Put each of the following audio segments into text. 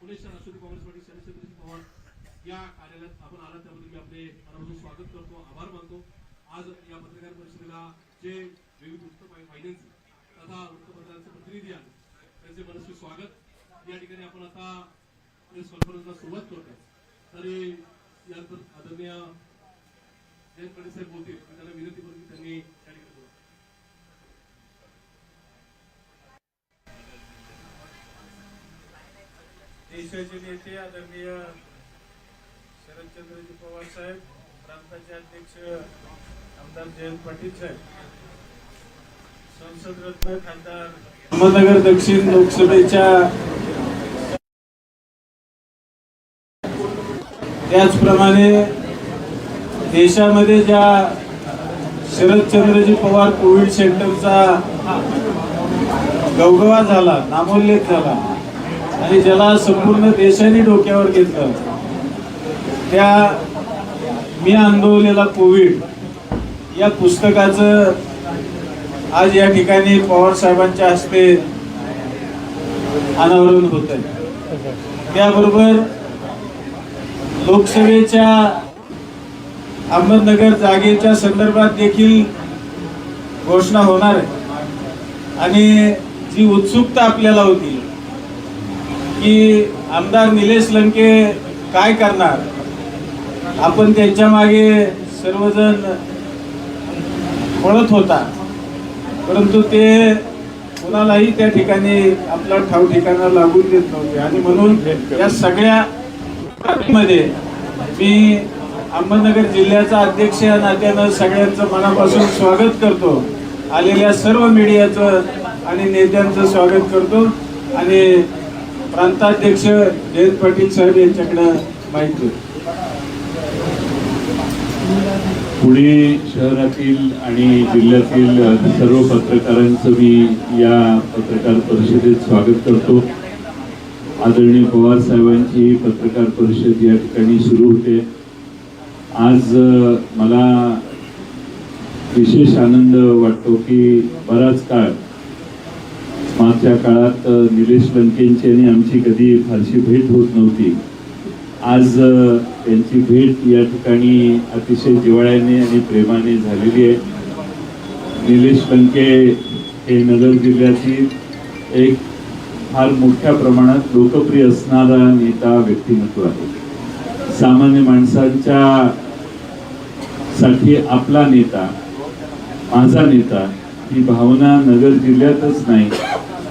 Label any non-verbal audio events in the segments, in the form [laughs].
पुणे शहर राष्ट्रवादी काँग्रेस पार्टी शरदचंद्रजी पवार या कार्यालयात आपण आला त्याबद्दल मी आपले मनापासून स्वागत करतो आभार मानतो. आज या पत्रकार परिषदेला जे विविध वृत्त वाहिन्यांचे तथा वृत्तपत्रांचे प्रतिनिधी आहेत त्यांचे मनस्वी स्वागत. या ठिकाणी आपण आता प्रेस कॉन्फरन्सला सुरुवात करतो तरी यानंतर आदरणीय जयंत पाटील साहेब बोलतील त्यांना विनंती करून त्यांनी त्या ठिकाणी बोलावं. देशाचे नेते आदरणीय शरदचंद्रजी पवार साहेब प्रांताचे अध्यक्ष आमदार जयंत पाटील साहेब संसद रत्न खासदार अहमदनगर दक्षिण लोकसभेच्या त्याचप्रमाणे देशामध्ये ज्या शरदचंद्रजी पवार कोविड सेंटरचा गवगवा झाला नामोल्लेख झाला आणि ज्याला संपूर्ण देशाने डोक्यावर घेतलं. त्या मी अनुभवलेला कोविड या पुस्तकाचं आज या ठिकाणी पवार साहेबांच्या हस्ते अनावरण होत आहे त्याबरोबर लोकसभेच्या अहमदनगर जागेच्या संदर्भात देखील घोषणा होणार आहे. आणि जी उत्सुकता आपल्याला होती की आमदार निलेश लंके काय करणार? आपण त्यांच्या मागे सर्वजण पळत होता. परंतु ते कोणालाही त्या ठिकाणी आपला ठाव ठिकाणा लागून देत नव्हते. आणि म्हणून या सगळ्या मध्ये मी अहमदनगर जिल्ह्याचा अध्यक्ष या नात्यानं सगळ्यांचं मनापासून स्वागत करतो. आलेल्या सर्व मीडियाचं आणि नेत्यांचं स्वागत करतो. आणि प्रांताध्यक्ष जयंत पाटील साहेब यांच्याकडे माहिती पुणे शहरातील आणि जिल्ह्यातील सर्व पत्रकारांचं मी या पत्रकार परिषदेत स्वागत करतो. आदरणीय पवार साहेबांची पत्रकार परिषद या ठिकाणी सुरू होते. आज मला विशेष आनंद वाटतो की बराच काळ मागच्या काळात निलेश लंकेंची आणि आमची कधी फारशी भेट होत नव्हती. आज त्यांची भेट या ठिकाणी अतिशय जिवाळ्याने आणि प्रेमाने झालेली आहे. निलेश लंके हे नगर जिल्ह्यातील एक फार मोठ्या प्रमाणात लोकप्रिय असणारा नेता व्यक्तिमत्व आहे. सामान्य माणसांच्या साठी आपला नेता माझा नेता ही भावना नगर जिल्ह्यातच नाही.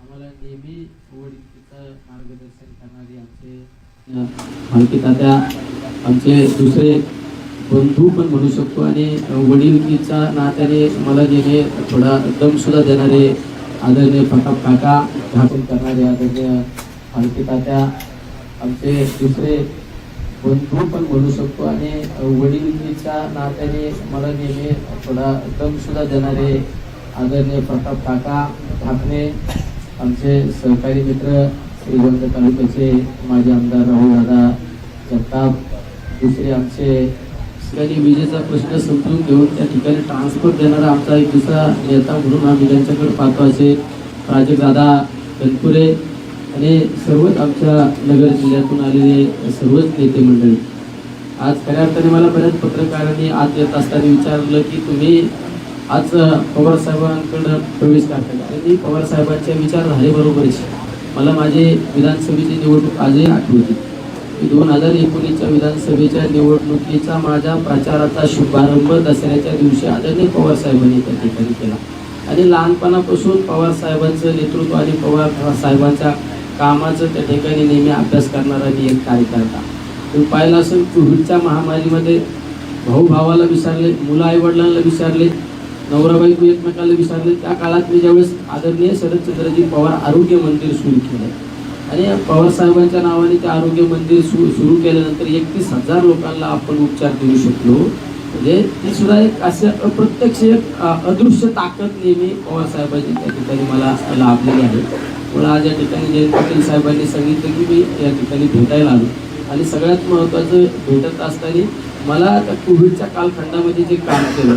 आम्हाला नेहमी ओळखीचं मार्गदर्शन करणारे आमचे आणखी तात्या आमचे दुसरे बंधू पण म्हणू शकतो आणि वडीलकीच्या नात्याने मला नेहमी थोडा दमसुद्धा देणारे आदरणीय प्रताप काका झाकून करणारे आदरणीय आणखी तात्या आमचे दुसरे बंधू पण म्हणू शकतो आणि वडीलकीच्या नात्याने मला नेहमी थोडा दमसुद्धा देणारे आदरणीय प्रताप काका ठाकणे आमचे सहकारी मित्र श्रीगंध तालुक्याचे माजी आमदार राहुल दादा जगताप दुसरे आमचे ठिकाणी विजेचा प्रश्न समजून घेऊन त्या ठिकाणी ट्रान्सपोर्ट देणारा आमचा एक दुसरा नेता म्हणून आम्ही त्यांच्याकडे पाहतो असे प्राजक्त दादा आणि सर्वच आमच्या नगर जिल्ह्यातून आलेले सर्वच नेते मंडळी. आज खऱ्या अर्थाने मला बऱ्याच पत्रकारांनी आज येत असताना विचारलं की तुम्ही आज पवार साहेबांकडं प्रवेश करतात आणि ती पवार साहेबांचे साहेबांच्या विचारधारेबरोबरच मला माझे विधानसभेची निवडणूक आजही आठवते. मी दोन हजार एकोणीसच्या विधानसभेच्या निवडणुकीचा माझ्या प्रचाराचा शुभारंभ दसऱ्याच्या दिवशी आदरणीय पवार साहेबांनी त्या ठिकाणी केला. आणि लहानपणापासून पवार साहेबांचं नेतृत्व आणि पवार साहेबांच्या कामाचं त्या ठिकाणी नेहमी अभ्यास करणारा मी एक कार्यकर्ता. तुम्ही पाहिलं असेल कोविडच्या महामारीमध्ये भाऊ भावाला विचारले मुलं आईवडिलांना विचारले नवराबाई बायको एकमेकाला विचारले त्या काळात मी ज्यावेळेस आदरणीय शरदचंद्रजी पवार आरोग्य मंदिर सुरू केलं. आणि पवार साहेबांच्या नावाने ते आरोग्य मंदिर सु सुरू केल्यानंतर एकतीस हजार लोकांना आपण उपचार देऊ शकलो. म्हणजे ती सुद्धा एक असं अप्रत्यक्ष एक अदृश्य ताकद नेहमी पवार साहेबांची त्या ठिकाणी मला लाभलेली आहे. मला आज या ठिकाणी जयंत पाटील साहेबांनी सांगितलं की मी या ठिकाणी भेटायला आलो. आणि सगळ्यात महत्त्वाचं भेटत असताना मला त्या कोविडच्या कालखंडामध्ये जे काम केलं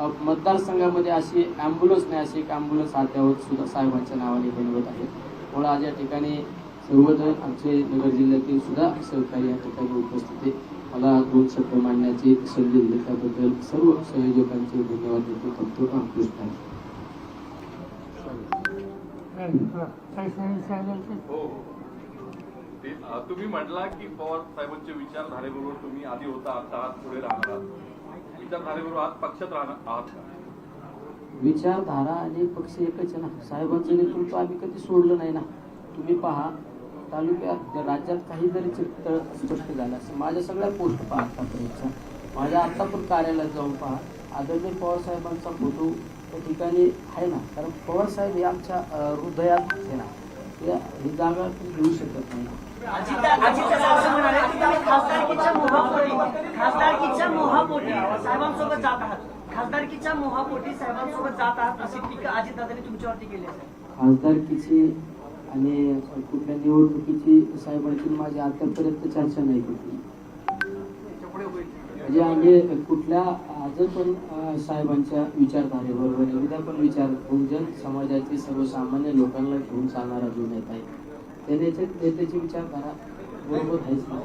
मतदारसंघामध्ये अशी ॲम्ब्युलन्स नाही अशी एक ॲम्ब्युलन्स अद्यावत सुद्धा साहेबांच्या नावाने बनवत आहे. म्हणून आज या ठिकाणी सर्वजण आमचे नगर जिल्ह्यातील सुद्धा सहकारी या ठिकाणी उपस्थित आहे मला दोन शब्द मांडण्याची संधी दिली त्याबद्दल सर्व संयोजकांचे धन्यवाद देतो करतो. रामकृष्ण हो, हो. तुम्ही म्हटला की पवार साहेबांच्या विचारधारेबरोबर तुम्ही आधी होता आता पुढे राहणार विचारधारेबरोबर पक्षात राहणार आहात का? विचारधारा आणि पक्ष एकच आहे ना. साहेबांचं नेतृत्व आम्ही कधी सोडलं नाही ना. तुम्ही पहा तालुक्यात राज्यात काही जरी चित्र स्पष्ट झालं असेल. माझ्या सगळ्या पोस्ट पहा आतापर्यंतच्या. माझ्या आता पण कार्यालयात जाऊन पहा. आदरणीय पवार साहेबांचा फोटो त्या ठिकाणी आहे ना. कारण पवार साहेब हे आमच्या हृदयात आहे ना. या ही जागा तुम्ही घेऊ शकत नाही. खासदारकीच्या मोहापोटी खासदारकीच्या मोहापोटी साहेबांसोबत जात आहात. खासदारकीच्या मोहापोटी साहेबांसोबत जात आहात अशी टीका अजितदादांनी तुमच्यावरती केली खासदारकीची आणि कुठल्या निवडणुकीची साहेबांची माझी आतापर्यंत चर्चा नाही होती म्हणजे आम्ही कुठल्या आज पण साहेबांच्या विचारधारेबरोबर उद्या पण विचार बहुजन समाजाचे सर्वसामान्य लोकांना घेऊन चालणारा जो नेता आहे त्या नेत्या नेत्याची विचारधारा बरोबर आहेच ना?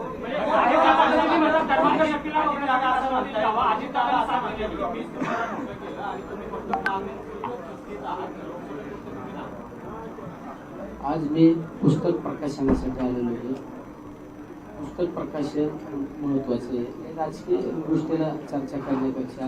आज मी पुस्तक प्रकाशनासाठी आलेलो आहे. पुस्तक प्रकाशन महत्त्वाचे आहे. राजकीय गोष्टीला चर्चा करण्यापेक्षा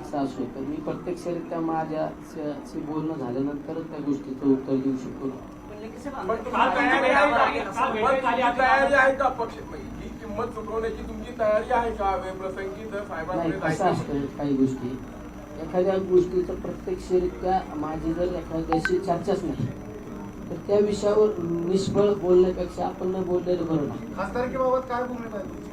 असं असो तर मी प्रत्यक्षरित्या माझ्या बोलणं झाल्यानंतरच त्या गोष्टीचं उत्तर देऊ शकतो. ही किंमत चुकवण्याची तुमची तयारी आहे का? प्रसंगी जर नाही साहेबांकडे कसं जायचं असतं काही गोष्टी. एखाद्या गोष्टीचं प्रत्यक्षरित्या माझी जर एखाद्याशी चर्चाच नाही तर त्या विषयावर निष्फळ बोलण्यापेक्षा आपण न बोललेलं बरं खासदारकीबाबत काय भूमिका आहे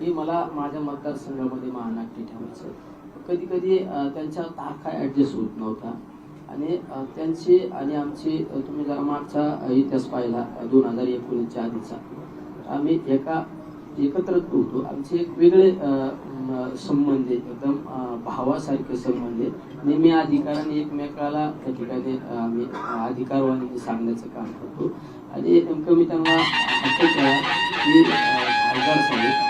की मला माझ्या मतदारसंघामध्ये महानाट्य ठेवायचं कधी कधी त्यांच्या तारखा ॲडजस्ट होत नव्हता. आणि त्यांचे त्यांची आणि आमची तुम्ही जरा मागचा इतिहास पाहिला दोन हजार एकोणीसच्या आधीचा. आम्ही एका एकत्रच होतो. आमचे एक वेगळे संबंध एकदम भावासारखे संबंध नेहमी अधिकाराने एकमेकाला त्या ठिकाणी आम्ही अधिकारवाणी सांगण्याचं काम करतो. आणि नेमकं मी त्यांना की खासदार साहेब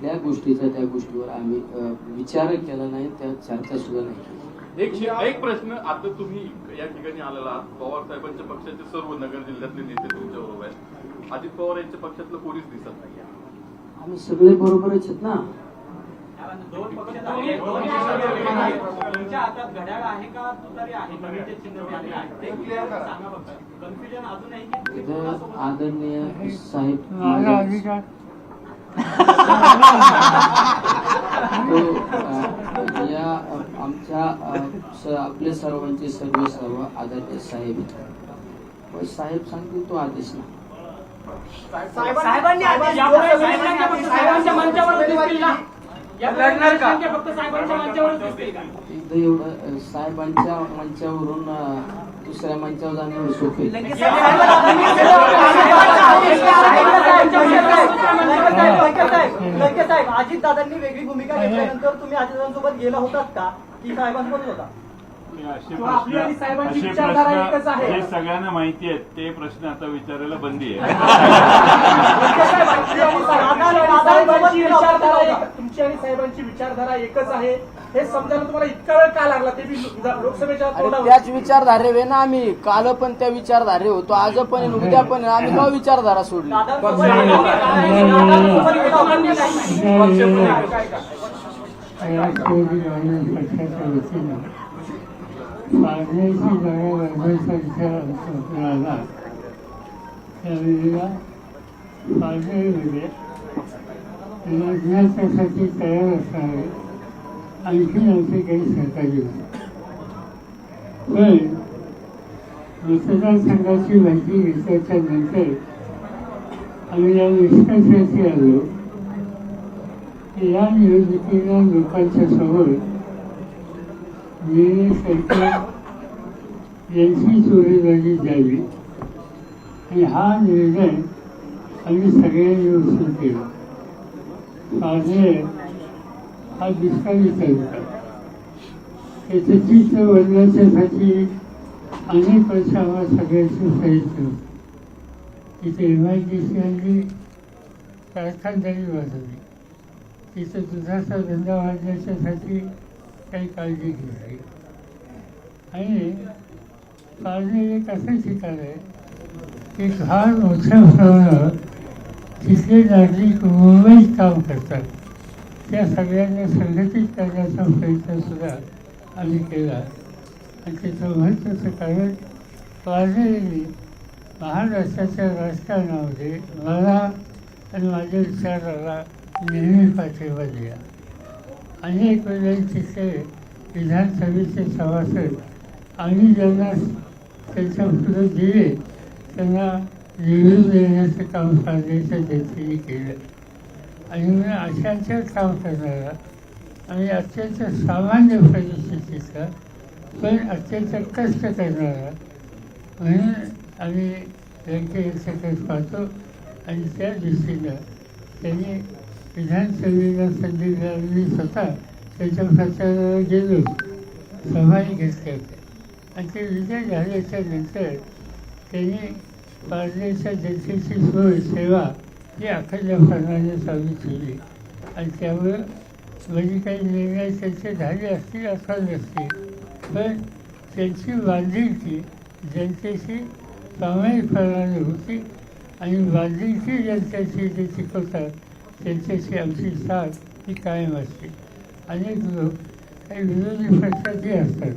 कुठल्या गोष्टीचा त्या गोष्टीवर आम्ही विचार केला नाही त्या चर्चा सुद्धा नाही केली. एक एक प्रश्न आता तुम्ही या ठिकाणी आलेला पवार साहेबांच्या पक्षाचे सर्व नगर जिल्ह्यातले नेते तुमच्या बरोबर आहेत. अजित पवार यांच्या पक्षातलं कोणीच दिसत नाही. आम्ही सगळे बरोबरच आहेत ना. तुमच्या हातात घड्याळ आहे का तुतारी आहे नवीनचे चिन्ह मिळाले आहे ते clear सांगा फक्त. कन्फ्युजन अजून आहे की इथं आदरणीय साहेब [laughs] या आमच्या अं, स- आपले सर्वांचे सर्व सर्व आदरणीय साहेब साहेब सांगतील तो आदेश ना साहेबांनी आदेश. साहेबांच्या मंचावर दिसतील ना या लढणार का? संख्या फक्त साहेबांच्या मंचावरच दिसतील का इथं एवढं अं, साहेबांच्या मंचावरून दुसऱ्या मंचावर जाणे सोपे साहेब अजितदादांनी वेगळी भूमिका घेतल्यानंतर तुम्ही अजितदादांसोबत गेला होतात का? की साहेबांसोबत होता. जे सगळ्यांना माहिती आहेत ते प्रश्न आता विचारायला बंदी आहे. [laughs] तुमची आणि साहेबांची विचारधारा एकच आहे. हे समजायला तुम्हाला इतका वेळ का लागला? ते बी लोकसभेच्या तोंडावर. त्याच विचारधारे वे ना आम्ही. काल पण त्या विचारधारे होतो आज पण उद्या पण आहे. आम्ही का विचारधारा सोडली? विचार त्यावेळेला तयार असणारे आणखी आमचे काही सहकारी होते. पण मतदारसंघाची माहिती घेतल्याच्या नंतर आम्ही या निष्कर्षाशी आलो या निवडणुकीला लोकांच्या समोर निर्णय सरकार यांची चोरीबाजी द्यावी आणि हा निर्णय आम्ही सगळ्यांनी उचलून केला. माझे हा दुष्काळी तालुका त्याचं चित्र बदलायच्यासाठी अनेक वर्ष आम्हाला सगळ्यांची सांगितलं तिथे एम आय डी सी यांनी कारखानदारी वाजवली तिथं दुधाचा धंदा वाढण्याच्यासाठी काही काळजी घेतली. आणि काळजी एक असं ठिकाण आहे की फार मोठ्या प्रमाणावर तिथले नागरिक मुंबईत काम करतात. त्या सगळ्यांना संघटित करण्याचा प्रयत्न सुद्धा आम्ही केला. आणि त्याचं महत्त्वाचं कारण पारनेरी महाराष्ट्राच्या राजकारणामध्ये मला आणि माझ्या विचाराला नेहमी पाठिंबा दिला. अनेक वेळेला तिथे विधानसभेचे सभासद आम्ही ज्यांना त्यांच्या पुढे दिले त्यांना निवडून देण्याचं काम करण्याच्या जनतेने केलं. आणि मी अशांचं काम करणारा आणि अत्यंत सामान्य परिस्थितीचा पण अत्यंत कष्ट करणारा म्हणून आम्ही त्यांचे पाहतो आणि त्या दृष्टीनं त्यांनी विधानसभेला संधी मी स्वतः त्याच्या प्रचाराला गेलो. सभाही घेतले. होते आणि ते विजय झाल्याच्यानंतर त्यांनी पारनेरच्या जनतेची सोय सेवा ही अखंडपणाने चालू ठेवली आणि त्यामुळं म्हणजे काही निर्णय त्यांचे झाले असतील अथवा नसतील पण त्यांची बांधिलकी जनतेशी प्रामाणिकपणाने होती. आणि बांधिलकी जनतेशी जे शिकवतात त्यांच्याशी आमची साथ ही कायम असते. अनेक लोक काही विरोधी पक्षाचे असतात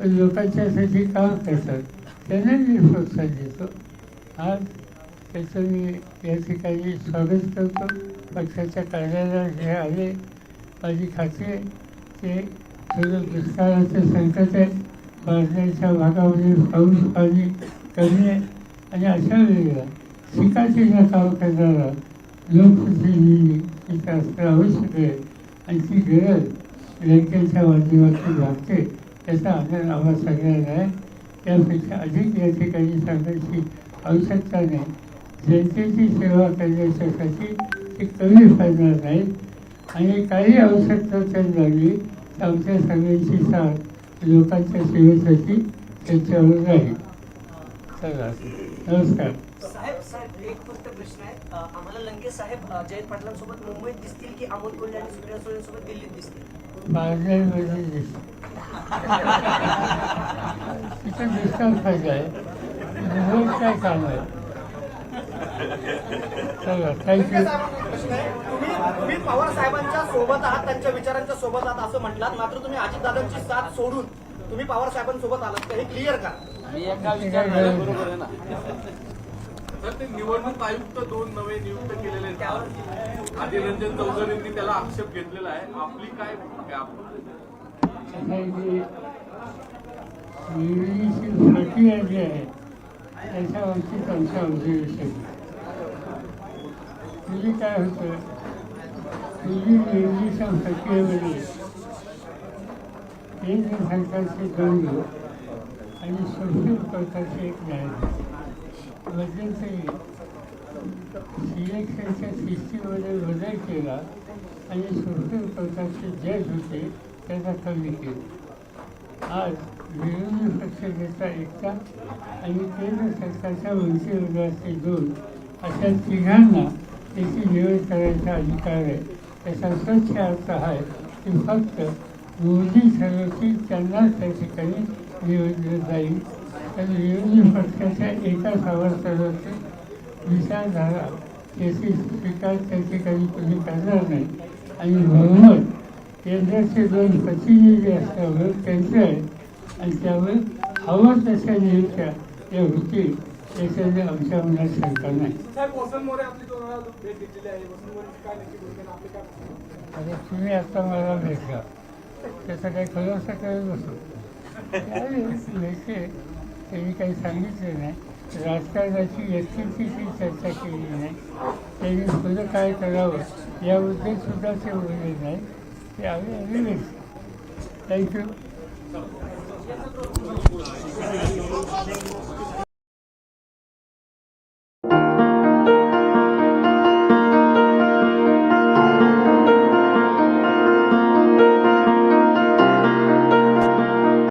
पण लोकांच्यासाठी काम करतात. त्यांना मी प्रोत्साहन देतो. आज त्याचं मी या ठिकाणी स्वागत करतो पक्षाच्या कार्यालयात जे आले माझी खात्री आहे ते थोडं दुष्काळाचं संकट आहे पाण्याच्या भागामध्ये पाऊस पाणी कमी आहे. आणि अशा वेळेला शिकाचीनं काम करणारा लोकप्रतिनिधी तिथं असणं आवश्यक आहे. आणि ती गरज बँकेच्या माध्यमातून लागते त्याचा आदर आम्हाला सगळ्यांना आहे. त्यापेक्षा अधिक या ठिकाणी सांगायची आवश्यकता नाही. जनतेची सेवा करण्यासाठी ते कमी पडणार नाही. आणि काही आवश्यकता जर लागली तर आमच्या सगळ्यांची साथ लोकांच्या सेवेसाठी त्यांच्यावर राहील चला नमस्कार. साहेब साहेब एक फक्त प्रश्न आहे. आम्हाला लंके साहेब जयंत पाटलांसोबत मुंबईत दिसतील की अमोल कोल्हे आणि सुप्रिया सुळेंसोबत दिल्लीत दिसतील? बाजारमध्ये दिसतं [laughs] तिथं दिसतात पाहिजे आहे. मुंबईत काय काम आहे? थँक्यू प्रश्न आहे. तुम्ही तुम्ही पवार साहेबांच्या सोबत आहात त्यांच्या विचारांच्या सोबत आहात असं म्हटलात मात्र तुम्ही अजितदादांची साथ सोडून तुम्ही पवार साहेबांसोबत आलात. का हे क्लिअर का? तर ते निवडणूक आयुक्त दोन नवे नियुक्त केलेले आहेत. आधी रंजन चौधरींनी त्याला आक्षेप घेतलेला आहे. आपली काय भूमिका आहे? त्याच्या ऑब्झर्वेशन म्हणजे काय होतं पूर्वी निवडीच्या प्रक्रियेमध्ये केंद्र सरकारचे दोन लोक आणि सुप्रीम कोर्टाचे एक न्यायाधीश मध्यंतरी सिलेक्शनच्या सिस्टीममध्ये बदल केला आणि सुप्रीम कोर्टाचे जज होते त्यांना कमी केलं. आज विरोधी पक्षनेता एकता आणि केंद्र सरकारच्या मंत्रिमंडळाचे दोन अशा तिघांना त्याची निवड करायचा अधिकार आहे त्याचा स्वच्छ अर्थ आहे की फक्त मोदी ठरवतील त्यांनाच त्या ठिकाणी निवडलं जाईल तर विरोधी पक्षाच्या एका सभासदाचे विचारधारा त्याची स्वीकार त्या ठिकाणी कोणी करणार नाही आणि म्हणूनच केंद्राचे दोन प्रतिनिधी असल्यावर त्यांचे आहे आणि त्यावर हवं तशा नियुक्त्या त्या होतील याच्यामध्ये आमच्या मनात शंका नाही आता तुम्ही आता मला भेटला त्याचा काही खुलासा करत बसू. भेटले त्यांनी काही सांगितलं नाही. राजकारणाची व्यक्तीची चर्चा केली नाही. त्यांनी पुढं काय करावं याबद्दल सुद्धा ते बोलले नाही. ते आम्ही आम्ही थँक्यू